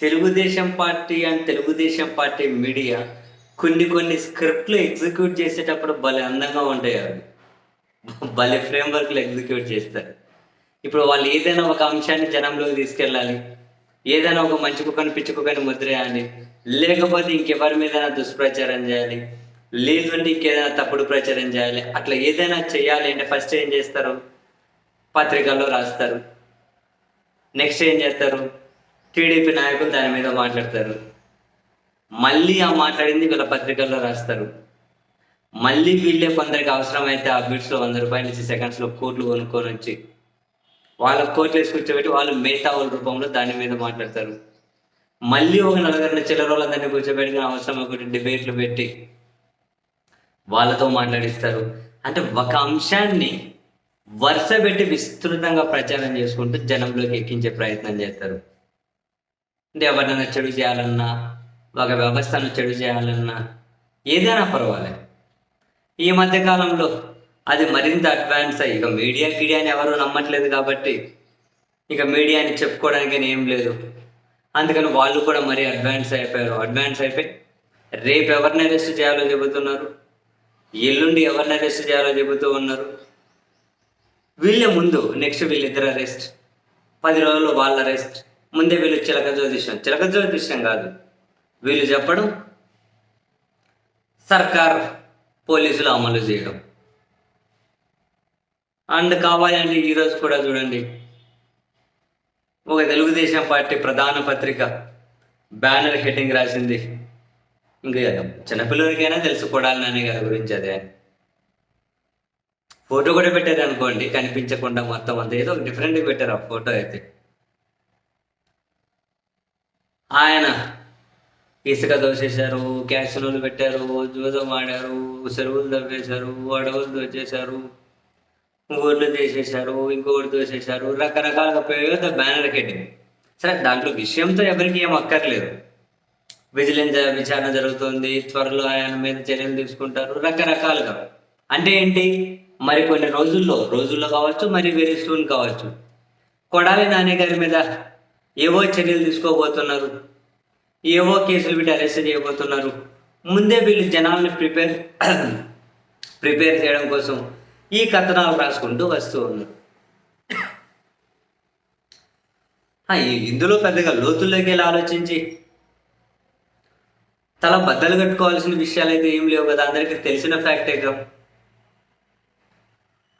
Telugu Desam party and Telugu Desam party media కొన్ని కొన్ని స్క్రిప్ట్లు execute చేసేటప్పుడు భలే అందంగా ఉంటాయి అవి. భలే ఫ్రేమ్వర్క్లు ఎగ్జిక్యూట్ చేస్తారు. ఇప్పుడు వాళ్ళు ఏదైనా ఒక అంశాన్ని జనంలోకి తీసుకెళ్ళాలి ఏదైనా ఒక మంచి కుక్కని పిచ్చి కుక్కని ముద్రేయాలి లేకపోతే ఇంకెవరి మీద దుష్ప్రచారం చేయాలి లేదంటే ఇంకేదైనా తప్పుడు ప్రచారం చేయాలి అట్లా ఏదైనా చేయాలి అంటే ఫస్ట్ ఏం చేస్తారు? పత్రికల్లో రాస్తారు. నెక్స్ట్ ఏం చేస్తారు? టీడీపీ నాయకులు దాని మీద మాట్లాడతారు. మళ్ళీ ఆ మాట్లాడింది వీళ్ళ పత్రికల్లో రాస్తారు. మళ్ళీ వీళ్ళే కొందరికి అవసరమైతే ఆ బిట్స్లో వంద రూపాయలు ఇచ్చి సెకండ్స్లో కోట్లు కొనుక్కొని వచ్చి వాళ్ళ కోట్లు వేసి కూర్చోబెట్టి వాళ్ళు మేతావుల రూపంలో దాని మీద మాట్లాడతారు. మళ్ళీ ఒక నలుగురిన చిల్లరోళ్ళందరినీ దాన్ని కూర్చోబెట్టి అవసరం ఒకటి డిబేట్లు పెట్టి వాళ్ళతో మాట్లాడిస్తారు. అంటే ఒక అంశాన్ని వరుస పెట్టి విస్తృతంగా ప్రచారం చేసుకుంటూ జనంలోకి ఎక్కించే ప్రయత్నం చేస్తారు. అంటే ఎవరినైనా చెడు చేయాలన్నా ఒక వ్యవస్థను చెడు చేయాలన్నా ఏదైనా పర్వాలేదు. ఈ మధ్యకాలంలో అది మరింత అడ్వాన్స్ అయ్యి ఇక మీడియా గిడియాని ఎవరు నమ్మట్లేదు కాబట్టి ఇక మీడియాని చెప్పుకోవడానికి ఏం లేదు. అందుకని వాళ్ళు కూడా మరీ అడ్వాన్స్ అయిపోయారు. అడ్వాన్స్ అయిపోయి రేపు ఎవరిని అరెస్ట్ చేయాలో చెబుతున్నారు? ఎల్లుండి ఎవరిని అరెస్ట్ చేయాలో చెబుతూ ఉన్నారు? వీళ్ళే ముందు నెక్స్ట్ వీళ్ళిద్దరు అరెస్ట్ పది రోజుల్లో వాళ్ళ అరెస్ట్ ముందే వీళ్ళు చిలక జ్యోతిష్యం చిలక జ్యోతిష్యం కాదు. వీళ్ళు చెప్పడం సర్కార్ పోలీసులు అమలు చేయడం. అండ్ కావాలంటే ఈరోజు కూడా చూడండి. ఒక తెలుగుదేశం పార్టీ ప్రధాన పత్రిక బ్యానర్ హెడ్డింగ్ రాసింది. ఇంకా చిన్నపిల్లలకైనా తెలుసు కొడాలి గారి గురించి అదే ఫోటో కూడా పెట్టారు అనుకోండి కనిపించకుండా మొత్తం అంతా ఏదో డిఫరెంట్ పెట్టారు ఆ ఫోటో అయితే. ఆయన ఇసుక దోసేశారు క్యాసినోలు పెట్టారు జూదం ఆడారు చెరువులు దవ్వేశారు అడవులు దోచేశారు ఊర్లు చేసేశారు ఇంకొకటి దోసేశారు రకరకాలుగా పేద బ్యానర్ కట్టింది. సరే దాంట్లో విషయంతో ఎవరికి ఏం అక్కర్లేదు. విజిలెన్స్ విచారణ జరుగుతుంది త్వరలో ఆయన మీద చర్యలు తీసుకుంటారు రకరకాలుగా. అంటే ఏంటి? మరి కొన్ని రోజుల్లో రోజుల్లో కావచ్చు మరి వేరే సూన్ కావచ్చు. కొడాలి నాని గారి మీద ఏవో చర్యలు తీసుకోబోతున్నారు. ఏవో కేసులు పెట్టి అరెస్ట్ చేయబోతున్నారు. ముందే వీళ్ళు జనాల్ని ప్రిపేర్ ప్రిపేర్ చేయడం కోసం ఈ కథనాలు రాసుకుంటూ వస్తూ ఉన్నారు. ఇందులో పెద్దగా లోతుల్లోకి వెళ్ళి ఆలోచించి తల బద్దలు కట్టుకోవాల్సిన విషయాలు అయితే ఏం లేవు కదా అందరికీ తెలిసిన ఫ్యాక్టే కదా.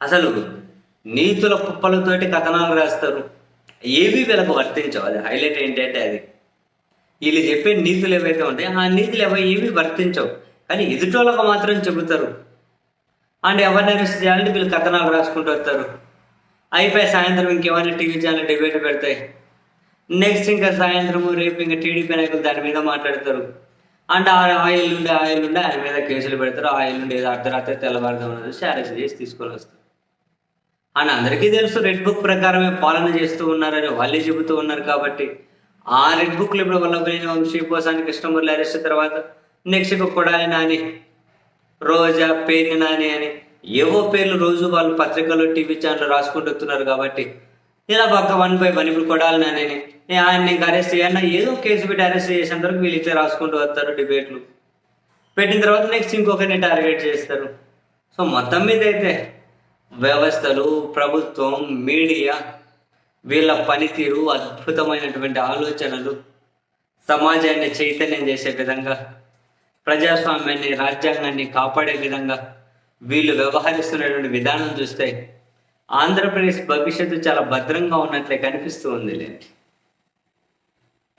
అసలు నీతుల కుప్పలతోటి కథనాలు రాస్తారు. ఏవి వీళ్ళకు వర్తించవు అది హైలైట్ ఏంటంటే అది. వీళ్ళు చెప్పే నీతులు ఏవైతే ఉంటాయో ఆ నీతులు ఎవరు ఏవి వర్తించవు. కానీ ఎదుటోళ్ళకు మాత్రం చెబుతారు. అండ్ ఎవరిని అరెస్ట్ చేయాలంటే వీళ్ళు కథనాలు రాసుకుంటూ వస్తారు. అయిపోయి సాయంత్రం ఇంకేమైనా టీవీ ఛానల్ డిబేట్ పెడతాయి. నెక్స్ట్ ఇంకా సాయంత్రం రేపు ఇంకా టీడీపీ నాయకులు దాని మీద మాట్లాడతారు. అంటే ఆ ఆయిల్ ఉండే ఆయిల్ ఉండే ఆయన మీద కేసులు పెడతారు. ఆయిల్ ఉండే ఏదో అర్ధరాత్రి తెల్లవారుదాం చూసి అరెస్ట్ చేసి తీసుకొని వస్తారు. అని అందరికీ తెలుసు రెడ్ బుక్ ప్రకారమే పాలన చేస్తూ ఉన్నారని వాళ్ళే చెబుతూ ఉన్నారు కాబట్టి ఆ రెడ్ బుక్లు ఇప్పుడు వల్లభనేని వంశీ కోసం కృష్ణమూర్తి అరెస్ట్ తర్వాత నెక్స్ట్ కొడాలి నాని రోజా పేర్ని నాని అని ఏవో పేర్లు రోజు వాళ్ళు పత్రికల్లో టీవీ ఛానల్ రాసుకుంటూ వస్తున్నారు కాబట్టి ఇలా పక్క వన్ బై వన్ ఇప్పుడు కొడాలి నాని ఆయన ఇంకా అరెస్ట్ చేయన్నా ఏదో కేసు పెట్టి అరెస్ట్ చేసేంత వరకు వీళ్ళు ఇట్లా రాసుకుంటూ వస్తారు డిబేట్లు పెట్టిన తర్వాత నెక్స్ట్ ఇంకొకరిని టార్గెట్ చేస్తారు. సో మొత్తం మీద అయితే వ్యవస్థలు ప్రభుత్వం మీడియా వీళ్ళ పనితీరు అద్భుతమైనటువంటి ఆలోచనలు సమాజాన్ని చైతన్యం చేసే విధంగా ప్రజాస్వామ్యాన్ని రాజ్యాంగాన్ని కాపాడే విధంగా వీళ్ళు వ్యవహరిస్తున్నటువంటి విధానం చూస్తే ఆంధ్రప్రదేశ్ భవిష్యత్తు చాలా భద్రంగా ఉన్నట్లే కనిపిస్తూ ఉంది లేండి